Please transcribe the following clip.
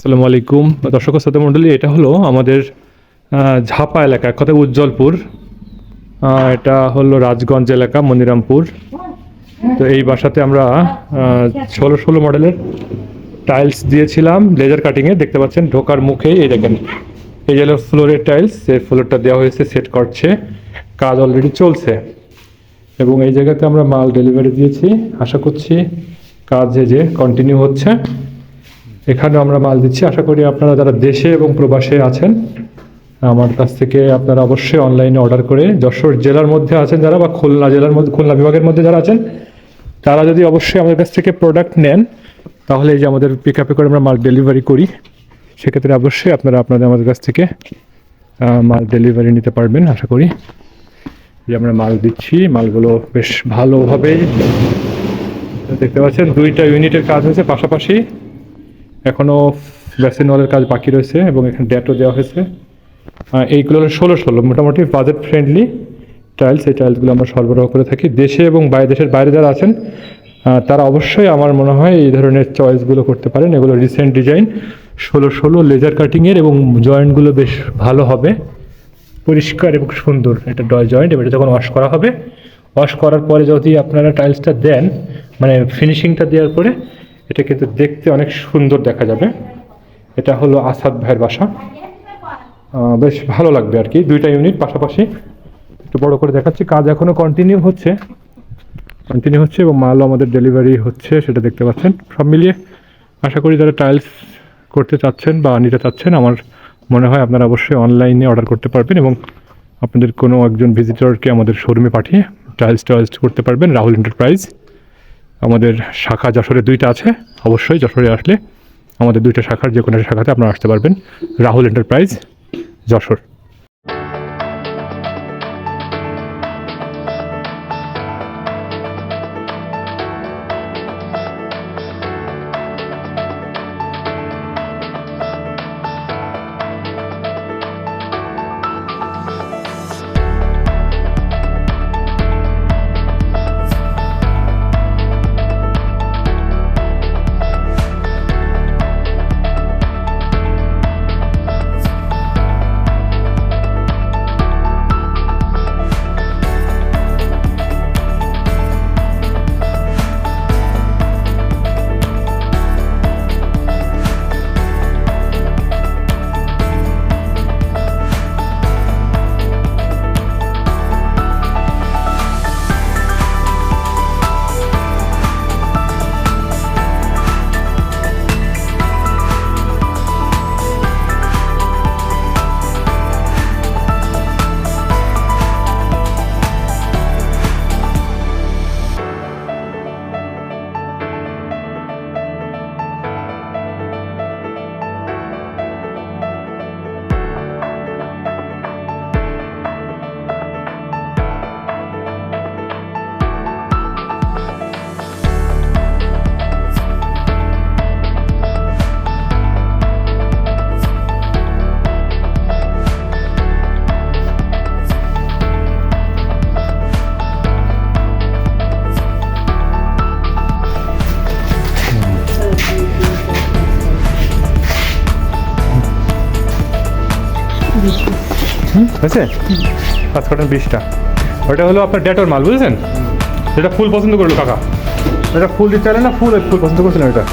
আসসালামু আলাইকুম। দর্শক শ্রোতা মণ্ডলী, এটা হলো আমাদের ঝাপা এলাকা এক কথায় উজ্জ্বলপুর এটা হলো রাজগঞ্জ এলাকা, মনিরামপুর। তো এই বাসাতে আমরা ষোলো ষোলো মডেলের টাইলস দিয়েছিলাম, লেজার কাটিংয়ে দেখতে পাচ্ছেন ঢোকার মুখেই এই দেখেন। এই যে ফ্লোরের টাইলস, এই ফ্লোরটা দেওয়া হয়েছে, সেট করছে। কাজ অলরেডি চলছে। এবং এই জায়গাতে আমরা মাল ডেলিভারি দিয়েছি। আশা করছি কাজ যে কন্টিনিউ হচ্ছে। এখানে আমরা মাল দিচ্ছি। আশা করি আপনারা যারা দেশে এবং প্রবাসে আছেন, আমার কাছ থেকে আপনারা অবশ্যই অনলাইনে অর্ডার করে যশোর জেলার মধ্যে আছেন যারা বা খুলনা জেলার মধ্যে, খুলনা বিভাগের মধ্যে যারা আছেন, তারা যদি অবশ্যই আমাদের কাছ থেকে প্রোডাক্ট নেন, তাহলে এই যে আমাদের পিক আপে করে আমরা মাল ডেলিভারি করি। সেক্ষেত্রে অবশ্যই আপনারা আপনাদের আমাদের কাছ থেকে মাল ডেলিভারি নিতে পারবেন, আশা করি। যে আমরা মাল দিচ্ছি, মালগুলো বেশ ভালোভাবেই দেখতে পাচ্ছেন দুইটা ইউনিটের কাজ হয়েছে পাশাপাশি। এখনও ভ্যাকসিন ওয়ালের কাজ বাকি রয়েছে এবং এখানে ডেটও দেওয়া হয়েছে। এইগুলো হলো ষোলো ষোলো, মোটামুটি বাজেট ফ্রেন্ডলি টাইলস এই টাইলসগুলো আমরা সরবরাহ করে থাকি। দেশে এবং বাইরে দেশের বাইরে যারা আছেন তারা অবশ্যই আমার মনে হয় এই ধরনের চয়েসগুলো করতে পারেন। এগুলো রিসেন্ট ডিজাইন ষোলো ষোলো লেজার কাটিংয়ের এবং জয়েন্টগুলো বেশ ভালো হবে। পরিষ্কার এবং সুন্দর এটা ডয় জয়েন্ট এবং এটা যখন ওয়াশ করা হবে ওয়াশ করার পরে যদি আপনারা টাইলসটা দেন মানে ফিনিশিংটা দেওয়ার পরে এটা কিন্তু দেখতে অনেক সুন্দর দেখা যাবে। এটা হলো আসাদ ভাইয়ের বাসা। বেশ ভালো লাগবে আর কি, দুইটা ইউনিট পাশাপাশি। একটু বড় করে দেখাচ্ছি, কাজ এখনও কন্টিনিউ হচ্ছে। কন্টিনিউ হচ্ছে এবং মালও আমাদের ডেলিভারি হচ্ছে, সেটা দেখতে পাচ্ছেন। সব মিলিয়ে আশা করি যারা টাইলস করতে চাচ্ছেন বা নিতে চাচ্ছেন, আমার মনে হয় আপনারা অবশ্যই অনলাইনে অর্ডার করতে পারবেন এবং আপনাদের কোনো একজন ভিজিটরকে আমাদের শোরুমে পাঠিয়ে টাইলস টাইলস করতে পারবেন, রাহুল এন্টারপ্রাইজ আমাদের শাখা যশোরে দুইটা আছে। অবশ্যই যশোরে আসলে আমাদের দুইটা শাখার যে কোনো শাখাতে আপনারা আসতে পারবেন। রাহুল এন্টারপ্রাইজ যশোর। হয়েছে? পাঁচ কার্টন বিশটা। ওটা হলো আপনার ডেটর মাল বুঝলেন এটা ফুল পছন্দ করল কাকা। এটা ফুল দিতে না, ফুল ফুল পছন্দ করছিলেন এটা